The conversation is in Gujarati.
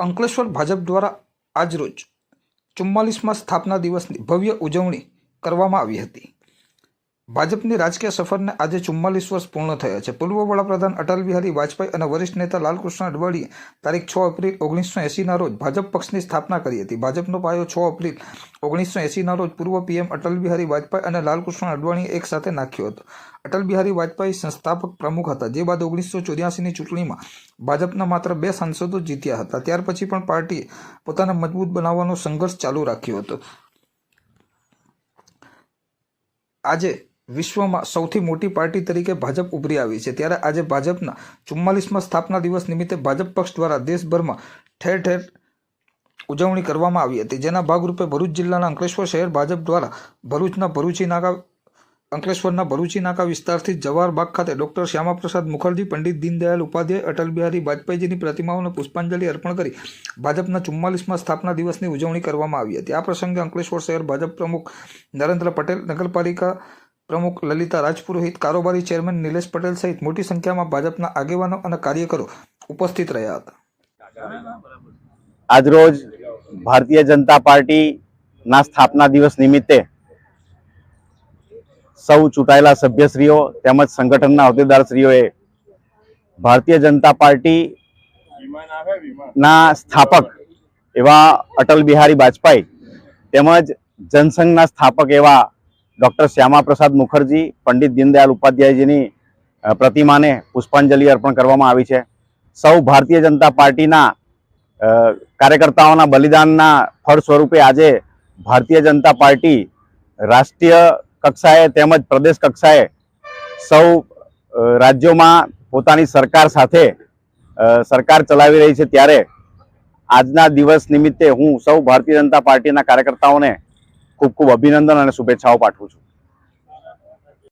અંકલેશ્વર ભાજપ દ્વારા આજરોજ ચુમ્માલીસમાં સ્થાપના દિવસની ભવ્ય ઉજવણી કરવામાં આવી હતી. ભાજપની રાજકીય સફરને આજે ચુમ્માલીસ વર્ષ પૂર્ણ થયા છે. પૂર્વ વડાપ્રધાન અટલ બિહારી વાજપેયી અને વરિષ્ઠ નેતા લાલકૃષ્ણ અડવાણીએ તારીખ છ એપ્રિલ ઓગણીસો એંસીના રોજ ભાજપ પક્ષની સ્થાપના કરી હતી. ભાજપનો પાયો છ એપ્રિલ ઓગણીસો એંસીના રોજ પૂર્વ પીએમ અટલ બિહારી વાજપેયી અને લાલકૃષ્ણ અડવાણીએ એક સાથે નાખ્યો હતો. અટલ બિહારી વાજપેયી સંસ્થાપક પ્રમુખ હતા. જે બાદ ઓગણીસો ચોર્યાસીની ચૂંટણીમાં ભાજપના માત્ર બે સાંસદો જીત્યા હતા. ત્યાર પછી પણ પાર્ટીએ પોતાને મજબૂત બનાવવાનો સંઘર્ષ ચાલુ રાખ્યો હતો. આજે વિશ્વમાં સૌથી મોટી પાર્ટી તરીકે ભાજપ ઉભરી આવી છે. ત્યારે આજે ભાજપના ચુમ્માલીસમાં સ્થાપના દિવસ નિમિત્તે ભાજપ પક્ષ દ્વારા દેશભરમાં ઠેર ઠેર ઉજવણી કરવામાં આવી હતી. જેના ભાગરૂપે ભરૂચ જિલ્લાના અંકલેશ્વર શહેર ભાજપ દ્વારા ભરૂચના ભરૂચી નાકા, અંકલેશ્વરના ભરૂચી નાકા વિસ્તારથી જવાહર બાગ ખાતે ડોક્ટર શ્યામાપ્રસાદ મુખર્જી, પંડિત દીનદયાળ ઉપાધ્યાય, અટલ બિહારી વાજપેયીજીની પ્રતિમાઓને પુષ્પાંજલિ અર્પણ કરી ભાજપના ચુમ્માલીસમાં સ્થાપના દિવસની ઉજવણી કરવામાં આવી હતી. આ પ્રસંગે અંકલેશ્વર શહેર ભાજપ પ્રમુખ નરેન્દ્ર પટેલ નગરપાલિકા પ્રમુખ લલિતા રાજપુરોહિત કારોબારી ચેરમેન નિલેશ પટેલ સહિત મોટી સંખ્યામાં ભાજપના આગેવાનો અને કાર્યકરો ઉપસ્થિત રહ્યા હતા. આજરોજ ભારતીય જનતા પાર્ટીના સ્થાપના દિવસ નિમિત્તે સૌ ચૂંટાયેલા સભ્યશ્રીઓ તેમજ સંગઠનના હોદ્દેદારશ્રીઓએ ભારતીય જનતા પાર્ટી ના સ્થાપક એવા અટલ બિહારી વાજપેયી તેમજ જનસંઘના સ્થાપક એવા ડૉક્ટર શ્યામા પ્રસાદ મુખર્જી, પંડિત દીનદયાલ ઉપાધ્યાયજીની પ્રતિમાને પુષ્પાંજલિ અર્પણ કરવામાં આવી છે. સૌ ભારતીય જનતા પાર્ટીના કાર્યકર્તાઓના બલિદાનના ફળ સ્વરૂપે આજે ભારતીય જનતા પાર્ટી રાષ્ટ્રીય કક્ષાએ તેમજ પ્રદેશ કક્ષાએ સૌ રાજ્યોમાં પોતાની સરકાર સાથે સરકાર ચલાવી રહી છે. ત્યારે આજના દિવસ નિમિત્તે હું સૌ ભારતીય જનતા પાર્ટીના કાર્યકર્તાઓને ખૂબ ખૂબ અભિનંદન અને શુભેચ્છાઓ પાઠવું છું.